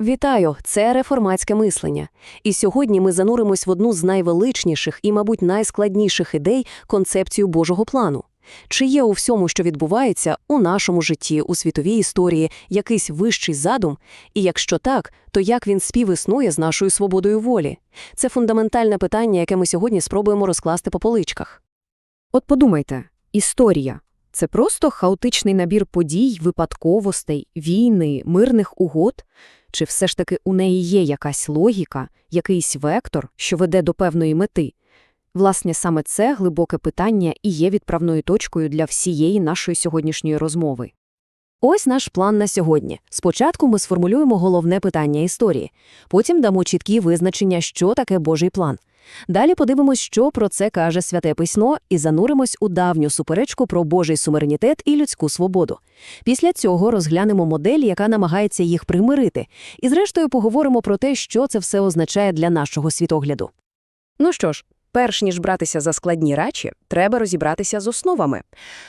Вітаю! Це реформатське мислення. І сьогодні ми зануримось в одну з найвеличніших і, мабуть, найскладніших ідей концепцію Божого плану. Чи є у всьому, що відбувається у нашому житті, у світовій історії, якийсь вищий задум? І якщо так, то як він співіснує з нашою свободою волі? Це фундаментальне питання, яке ми сьогодні спробуємо розкласти по поличках. От подумайте, історія – це просто хаотичний набір подій, випадковостей, війни, мирних угод? Чи все ж таки у неї є якась логіка, якийсь вектор, що веде до певної мети? Власне, саме це глибоке питання і є відправною точкою для всієї нашої сьогоднішньої розмови. Ось наш план на сьогодні. Спочатку ми сформулюємо головне питання історії, потім дамо чіткі визначення, що таке Божий план. Далі подивимось, що про це каже Святе Письмо, і зануримось у давню суперечку про Божий суверенітет і людську свободу. Після цього розглянемо модель, яка намагається їх примирити, і зрештою поговоримо про те, що це все означає для нашого світогляду. Ну що ж, перш ніж братися за складні речі, треба розібратися з основами.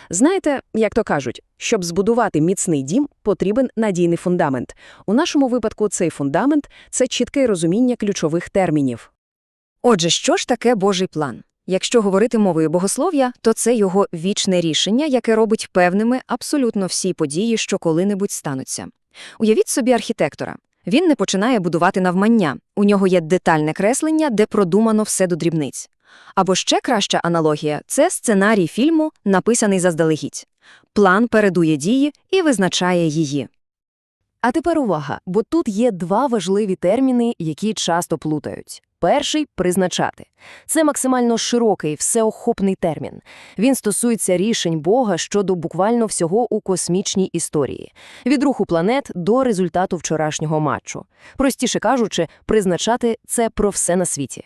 Знаєте, як то кажуть, щоб збудувати міцний дім, потрібен надійний фундамент. У нашому випадку цей фундамент – це чітке розуміння ключових термінів. Отже, що ж таке Божий план? Якщо говорити мовою богослов'я, то це його вічне рішення, яке робить певними абсолютно всі події, що коли-небудь стануться. Уявіть собі архітектора. Він не починає будувати навмання, у нього є детальне креслення, де продумано все до дрібниць. Або ще краща аналогія – це сценарій фільму, написаний заздалегідь. План передує дії і визначає її. А тепер увага, бо тут є два важливі терміни, які часто плутають. Перший – призначати. Це максимально широкий, всеохопний термін. Він стосується рішень Бога щодо буквально всього у космічній історії. Від руху планет до результату вчорашнього матчу. Простіше кажучи, призначати – це про все на світі.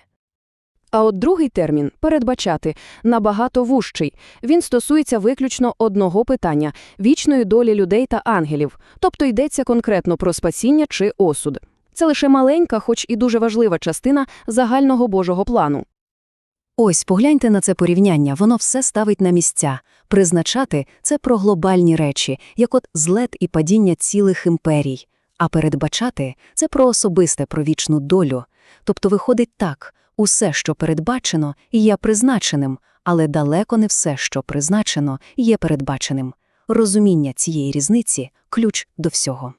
А от другий термін – передбачати – набагато вужчий. Він стосується виключно одного питання – вічної долі людей та ангелів, тобто йдеться конкретно про спасіння чи осуд. Це лише маленька, хоч і дуже важлива частина загального Божого плану. Ось, погляньте на це порівняння, воно все ставить на місця. Призначати – це про глобальні речі, як от злет і падіння цілих імперій. А передбачати – це про особисте, про вічну долю. Тобто виходить так – усе, що передбачено, є призначеним, але далеко не все, що призначено, є передбаченим. Розуміння цієї різниці – ключ до всього.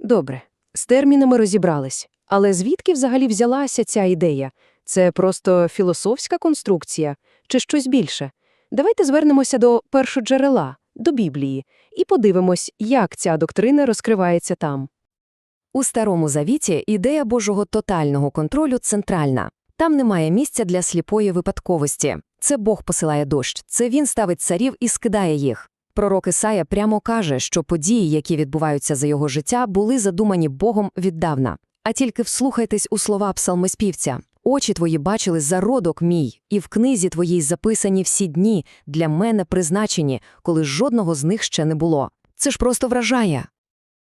Добре, з термінами розібрались. Але звідки взагалі взялася ця ідея? Це просто філософська конструкція чи щось більше? Давайте звернемося до першоджерела, до Біблії, і подивимось, як ця доктрина розкривається там. У Старому Завіті ідея Божого тотального контролю центральна. Там немає місця для сліпої випадковості. Це Бог посилає дощ, це він ставить царів і скидає їх. Пророк Ісая прямо каже, що події, які відбуваються за його життя, були задумані Богом віддавна. А тільки вслухайтесь у слова псалмоспівця. Очі твої бачили зародок мій, і в книзі твоїй записані всі дні, для мене призначені, коли жодного з них ще не було. Це ж просто вражає.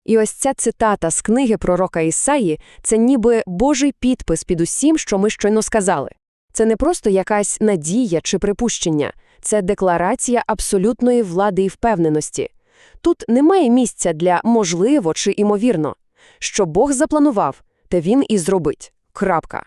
І ось ця цитата з книги пророка Ісаї – це ніби Божий підпис під усім, що ми щойно сказали. Це не просто якась надія чи припущення, це декларація абсолютної влади і впевненості. Тут немає місця для можливо чи імовірно. Що Бог запланував, те він і зробить. Крапка.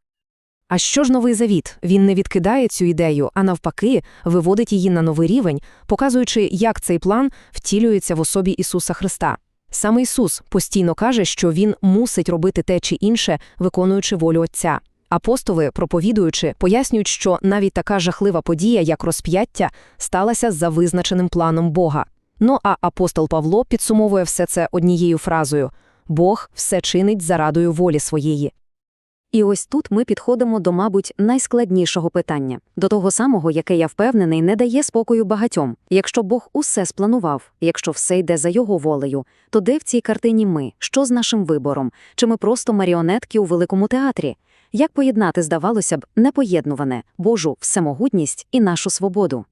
А що ж новий завіт? Він не відкидає цю ідею, а навпаки, виводить її на новий рівень, показуючи, як цей план втілюється в особі Ісуса Христа. Саме Ісус постійно каже, що Він мусить робити те чи інше, виконуючи волю Отця. Апостоли, проповідуючи, пояснюють, що навіть така жахлива подія, як розп'яття, сталася за визначеним планом Бога. Ну а апостол Павло підсумовує все це однією фразою Бог все чинить зарадою волі своєї. І ось тут ми підходимо до, мабуть, найскладнішого питання, до того самого, яке я впевнений, не дає спокою багатьом. Якщо Бог усе спланував, якщо все йде за його волею, то де в цій картині ми? Що з нашим вибором? Чи ми просто маріонетки у великому театрі? Як поєднати, здавалося б, непоєднуване Божу всемогутність і нашу свободу?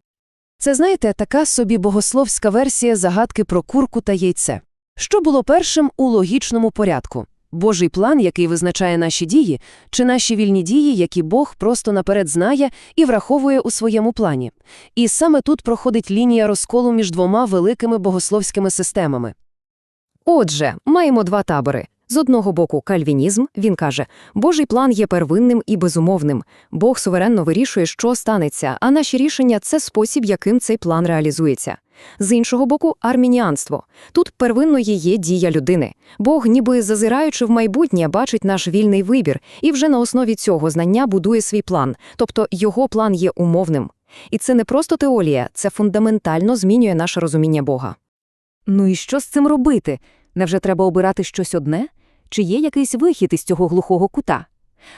Це, знаєте, така собі богословська версія загадки про курку та яйце. Що було першим у логічному порядку? Божий план, який визначає наші дії, чи наші вільні дії, які Бог просто наперед знає і враховує у своєму плані. І саме тут проходить лінія розколу між двома великими богословськими системами. Отже, маємо два табори. З одного боку, кальвінізм, він каже, Божий план є первинним і безумовним. Бог суверенно вирішує, що станеться, а наші рішення – це спосіб, яким цей план реалізується. З іншого боку, армініанство. Тут первинною є дія людини. Бог, ніби зазираючи в майбутнє, бачить наш вільний вибір і вже на основі цього знання будує свій план, тобто його план є умовним. І це не просто теорія, це фундаментально змінює наше розуміння Бога. Ну і що з цим робити? Невже треба обирати щось одне? Чи є якийсь вихід із цього глухого кута?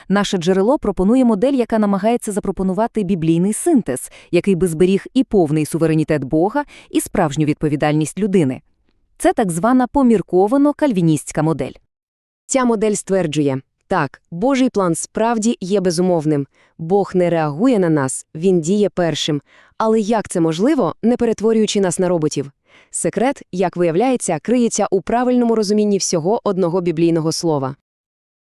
Наше джерело пропонує модель, яка намагається запропонувати біблійний синтез, який би зберіг і повний суверенітет Бога, і справжню відповідальність людини. Це так звана помірковано-кальвіністська модель. Ця модель стверджує, так, Божий план справді є безумовним. Бог не реагує на нас, він діє першим. Але як це можливо, не перетворюючи нас на роботів? Секрет, як виявляється, криється у правильному розумінні всього одного біблійного слова.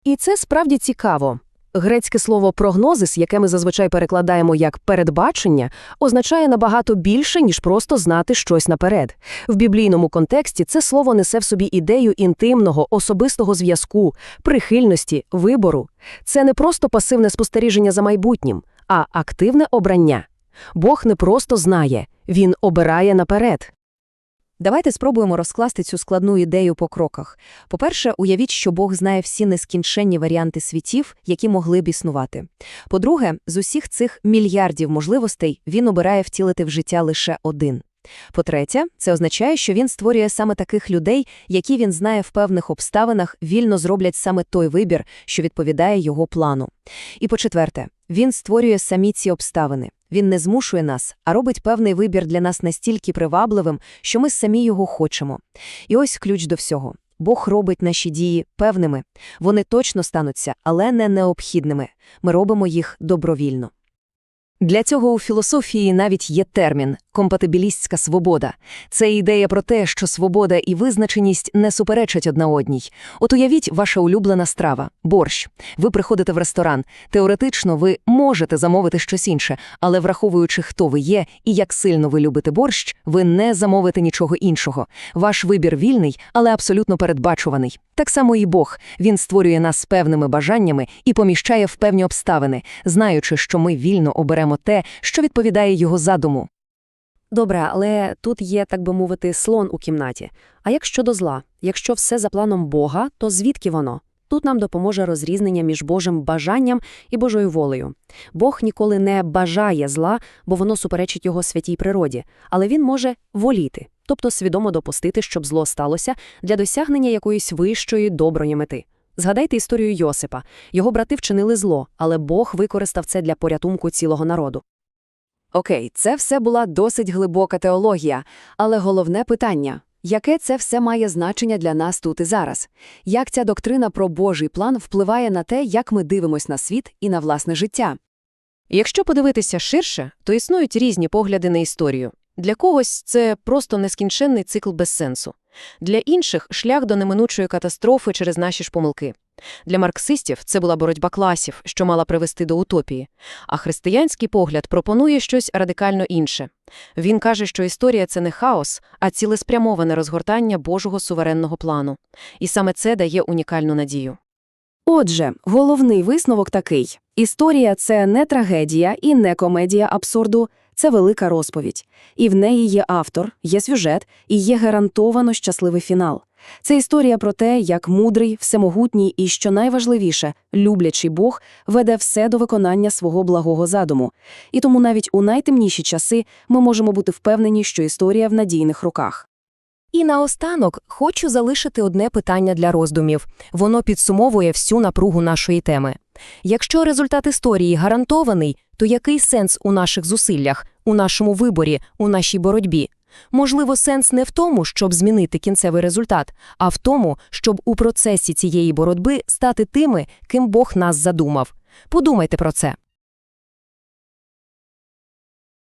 І це справді цікаво. Грецьке слово прогнозис, яке ми зазвичай перекладаємо як передбачення, означає набагато більше, ніж просто знати щось наперед. В біблійному контексті це слово несе в собі ідею інтимного, особистого зв'язку, прихильності, вибору. Це не просто пасивне спостереження за майбутнім, а активне обрання. Бог не просто знає, він обирає наперед. Давайте спробуємо розкласти цю складну ідею по кроках. По-перше, уявіть, що Бог знає всі нескінченні варіанти світів, які могли б існувати. По-друге, з усіх цих мільярдів можливостей він обирає втілити в життя лише один. По-третє, це означає, що він створює саме таких людей, які він знає в певних обставинах, вільно зроблять саме той вибір, що відповідає його плану. І по-четверте, він створює самі ці обставини. Він не змушує нас, а робить певний вибір для нас настільки привабливим, що ми самі його хочемо. І ось ключ до всього. Бог робить наші дії певними. Вони точно стануться, але не необхідними. Ми робимо їх добровільно. Для цього у філософії навіть є термін компатибілістська свобода. Це ідея про те, що свобода і визначеність не суперечать одна одній. От уявіть ваша улюблена страва борщ. Ви приходите в ресторан. Теоретично ви можете замовити щось інше, але враховуючи, хто ви є і як сильно ви любите борщ, ви не замовите нічого іншого. Ваш вибір вільний, але абсолютно передбачуваний. Так само і Бог. Він створює нас з певними бажаннями і поміщає в певні обставини, знаючи, що ми вільно оберемо те, що відповідає його задуму. Добре, але тут є, так би мовити, слон у кімнаті. А як щодо зла? Якщо все за планом Бога, то звідки воно? Тут нам допоможе розрізнення між Божим бажанням і Божою волею. Бог ніколи не бажає зла, бо воно суперечить його святій природі, але він може воліти, тобто свідомо допустити, щоб зло сталося для досягнення якоїсь вищої доброї мети. Згадайте історію Йосипа. Його брати вчинили зло, але Бог використав це для порятунку цілого народу. Окей, це все була досить глибока теологія, але головне питання – яке це все має значення для нас тут і зараз? Як ця доктрина про Божий план впливає на те, як ми дивимось на світ і на власне життя? Якщо подивитися ширше, то існують різні погляди на історію. Для когось це просто нескінченний цикл без сенсу. Для інших – шлях до неминучої катастрофи через наші ж помилки. Для марксистів це була боротьба класів, що мала привести до утопії. А християнський погляд пропонує щось радикально інше. Він каже, що історія – це не хаос, а цілеспрямоване розгортання Божого суверенного плану. І саме це дає унікальну надію. Отже, головний висновок такий: історія це не трагедія і не комедія абсурду, це велика розповідь. І в неї є автор, є сюжет і є гарантовано щасливий фінал. Це історія про те, як мудрий, всемогутній і, що найважливіше, люблячий Бог веде все до виконання свого благого задуму. І тому навіть у найтемніші часи ми можемо бути впевнені, що історія в надійних руках. І наостанок хочу залишити одне питання для роздумів. Воно підсумовує всю напругу нашої теми. Якщо результат історії гарантований, то який сенс у наших зусиллях, у нашому виборі, у нашій боротьбі? Можливо, сенс не в тому, щоб змінити кінцевий результат, а в тому, щоб у процесі цієї боротьби стати тими, ким Бог нас задумав. Подумайте про це.